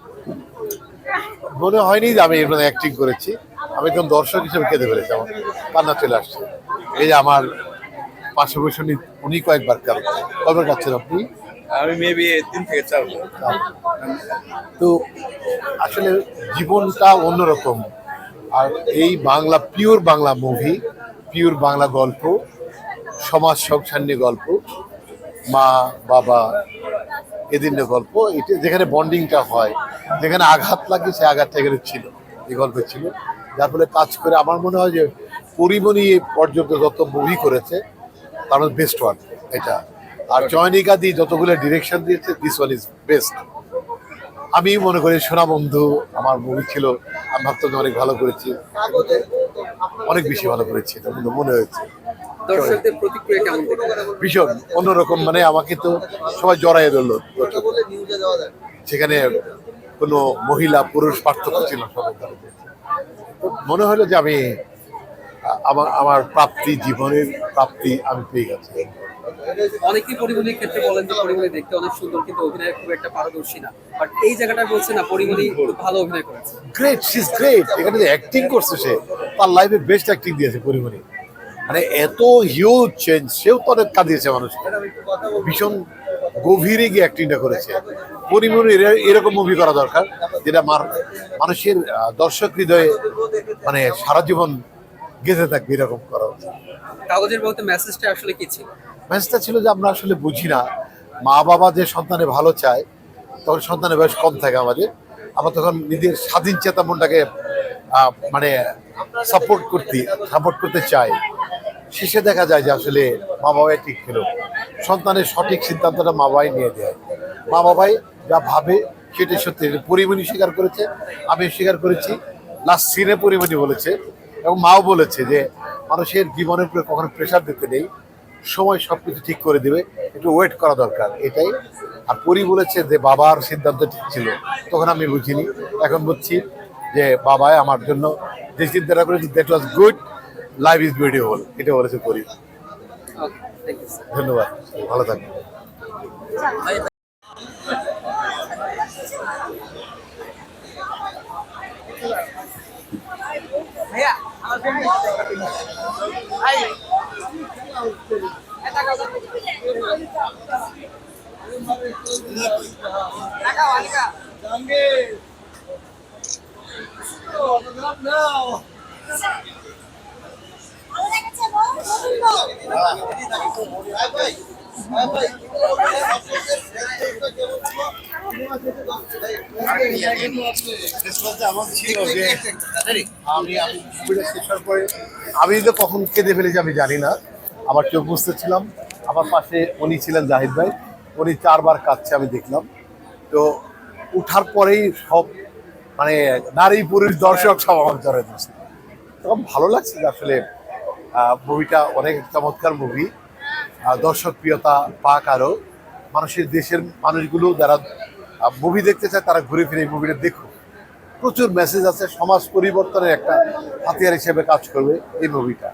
করেছি। মনে হয়নি যে আমি এখানে অ্যাক্টিং করেছি। আমি একদম দর্শক হিসেবে কেঁদে ফেলেছি আমার কান্না চলে আসছে। এই যে আমার পাশে বসে উনি- কয়েকবার কারণ কবে কাচ্ছেন আপনি? আমি মেবি তিন থেকে চার তো আসলে জীবনটা অন্যরকম। আর এই Bangla pure Bangla movie pure Bangla গল্প সমাজ সংসার নিয়ে গল্প মা বাবা এদের নিয়ে গল্প। এটা যেখানে বন্ডিংটা হয়, যেখানে আঘাত লাগে সে আঘাতটা এখানে ছিল, এই গল্পে ছিল। যার ফলে কাজ করে আমার মনে হয় যে পরিমণি পর্যন্ত যত মুভি করেছে, তার বেস্ট ওয়ান এটা। আর জয়নিকা দি যতগুলো ডিরেকশন দিয়েছে দিস ওয়ান ইজ বেস্ট আমি মনে করি, সোনা বন্ধু, আমার মুভি ছিল, আমি ভাবতাম অনেক ভালো করেছি। অনেক বেশি ভালো করেছি, এটা মনে হয়েছে। দর্শকদের প্রতিক্রিয়া কেমন ভীষণ। অন্যরকম মানে আমাকে তো সবাই জড়াই ধরলো। সেখানে কোনো মহিলা পুরুষ পার্থক্য ছিল সবাই মনে হলো যে আমি আমার আমার প্রাপ্তি জীবনের প্রাপ্তি আমি পেয়ে গেছি। অনেকেই পরিমণির ক্ষেত্রে বলেন যে পরিমণি দেখতে অনেক সুন্দর কিন্তু অভিনয়ে খুব একটা পারদর্শী না। বাট এই জায়গাটা বলছে না পরিমণি খুব ভালো অভিনয় করেছে। গ্রেট শি ইজ গ্রেট এখানে যে অ্যাক্টিং করছে সে তার লাইফে বেস্ট অ্যাক্টিং দিয়েছে পরিমণি। মানে এত হিউজ চেঞ্জ সেও তো অনেক কাঁদিয়েছে মানুষকে। ভীষণ গভীরে গিয়ে অ্যাক্টিংটা করেছে। পরিমণি এর- এরকম মুভি করা দরকার যেটা মার মানুষের দর্শক হৃদয়ে মানে সারা জীবন গেঁথে থাকবে এরকম করা। কাগজের বলতে মেসেজটা আসলে কি ছিল? ম্যাচটা ছিল যে আমরা আসলে বুঝি না। মা বাবা যে সন্তানে ভালো চায় তখন সন্তানের বয়স কম থাকে আমাদের। আমরা তখন নিজের স্বাধীন চেতা মনটাকে মানে সাপোর্ট করতে সাপোর্ট করতে চাই। শেষে দেখা যায় যে আসলে মা বাবাই ঠিক ছিল। সন্তানের সঠিক সিদ্ধান্তটা মা বাবাই নিয়ে। দেয় মা বাবাই যা ভাবে সেটাই সত্যি। পরিমণি স্বীকার করেছে, আমি স্বীকার করেছি। লাস্ট সিনে পরিমণি বলেছে এবং মাও বলেছে যে মানুষের জীবনের উপরে কখনো প্রেশার দিতে নেই। সময় সব কিছু ঠিক করে দেবে। একটু ওয়েট করা দরকার। এটাই। আর পরি বলেছে যে বাবার সিদ্ধান্ত ঠিক ছিল। তখন আমি বুঝিনি। এখন বুঝছি যে বাবাই আমার জন্য যে চিন্তাটা করেছে that was good life is beautiful এটা বলেছে স্যার ধন্যবাদ ভালো থাকবেন। যে আমি তো কখন কেঁদে ফেলেছি আমি জানি না। আমার চোখ বুঝতে ছিলাম। আমার পাশে উনি ছিলেন জাহিদ ভাই। উনি চারবার কাঁদছে, আমি দেখলাম। তো উঠার পরেই সব মানে নারী পুরুষ দর্শক সব আমার দিচ্ছে তখন ভালো লাগছে আসলে মুভিটা অনেক চমৎকার মুভি দর্শক প্রিয়তা পাক আরও মানুষের দেশের মানুষগুলো যারা মুভি দেখতে চায়, তারা ঘুরে ফিরে এই মুভিটা দেখুক। প্রচুর মেসেজ আছে, সমাজ পরিবর্তনের একটা হাতিয়ার হিসেবে কাজ করবে এই মুভিটা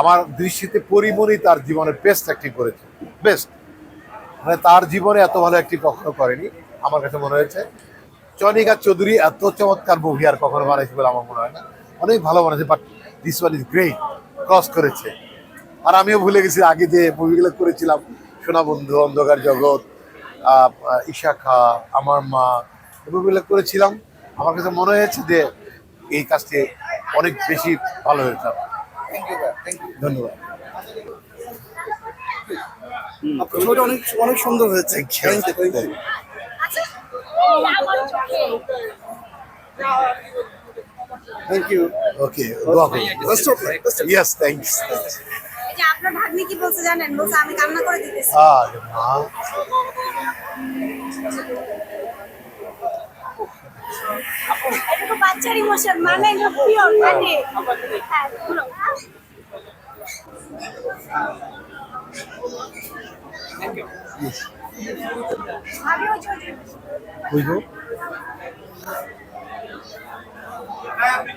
আমার দৃষ্টিতে পরিমণি তার জীবনের বেস্ট অ্যাক্টিং করেছে। বেস্ট মানে তার জীবনে এত ভালো অ্যাক্টিং কখনো করেনি, আমার কাছে মনে হয়েছে। চনিকা চৌধুরী এত চমৎকার মুভি আর কখনো বানাইছে বলে আমার মনে হয় না। অনেক ভালো বানাইছে but this one is great cross করেছে। আর আমিও ভুলে গেছি আগে যে মুভিগুলো করেছিলাম সোনা বন্ধু অন্ধকার জগৎ ঈশা খা আমার মা এই মুভিগুলো করেছিলাম। আমার কাছে মনে হয়েছে যে এই কাজটি অনেক বেশি ভালো হয়েছে। ধন্যবাদ। অনেক অনেক সুন্দর হয়েছে. থ্যাংক ইউ ওকে দোয়া করুন best of luck. Yes thanks এই যে আপনার ভাগ্নি কি বলছে জানেন? বলছে আমি কান্না করে দিতেছি। আরে মা। বাচ্চার ইমোশন মানে পিওর মানে। হ্যাঁ পুরো। আপনি